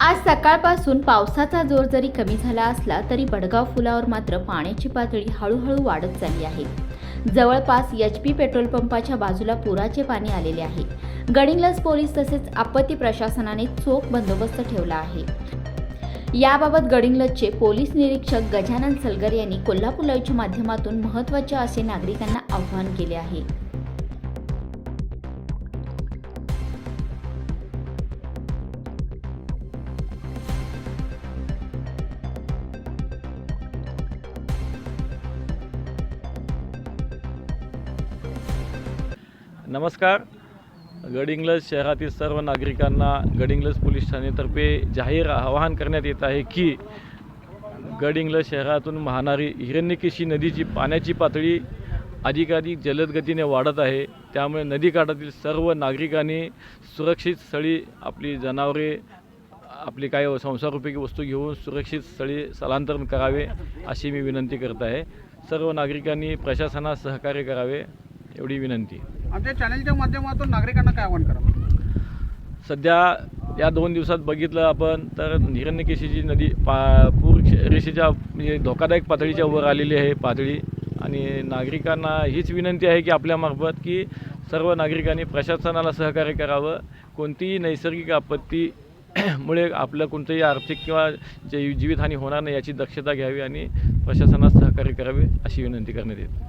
आज सकाळपासून पावसाचा जोर जरी कमी झाला असला तरी बडगाव पुलावर मात्र पाण्याची पातळी हळूहळू वाढत चालली आहे. जवळपास एच पी पेट्रोल पंपाच्या बाजूला पुराचे पाणी आलेले आहे. गडिंगलज पोलीस तसेच आपत्ती प्रशासनाने चोख बंदोबस्त ठेवला आहे. याबाबत गडिंगलजचे पोलीस निरीक्षक गजानन सलगर यांनी कोल्हापूर लाईव्हच्या माध्यमातून महत्त्वाचे असे नागरिकांना आवाहन केले आहे. नमस्कार. गडिंग्लज शहरातील सर्व नागरिकांना गडिंग्लज पोलीस ठाणेतर्फे जाहीर आवाहन करण्यात येत आहे की गडिंग्लज शहरातून वाहणारी हिरण्यकेशी नदीची पाण्याची पातळी अधिकाधिक जलद गतीने वाढत आहे. त्यामुळे नदीकाठातील सर्व नागरिकांनी सुरक्षित स्थळी आपली जनावरे आपली काही संसारोपयोगी वस्तू घेऊन सुरक्षित स्थळी स्थलांतरण करावे अशी मी विनंती करत आहे. सर्व नागरिकांनी प्रशासनास सहकार्य करावे एवढी विनंती. आमच्या चॅनलच्या माध्यमातून नागरिकांना काय आवाहन करा सध्या या दोन दिवसात बघितलं आपण तर हिरण्यकेशीची नदी पा पूर रेषेच्या म्हणजे धोकादायक पातळीच्या वर आलेली आहे पातळी. आणि नागरिकांना हीच विनंती आहे की आपल्यामार्फत की सर्व नागरिकांनी प्रशासनाला सहकार्य करावं. कोणतीही नैसर्गिक आपत्ती मुळे आपलं कोणतंही आर्थिक किंवा जे जीवितहानी होणार नाही याची दक्षता घ्यावी आणि प्रशासनास सहकार्य करावे अशी विनंती करण्यात येते.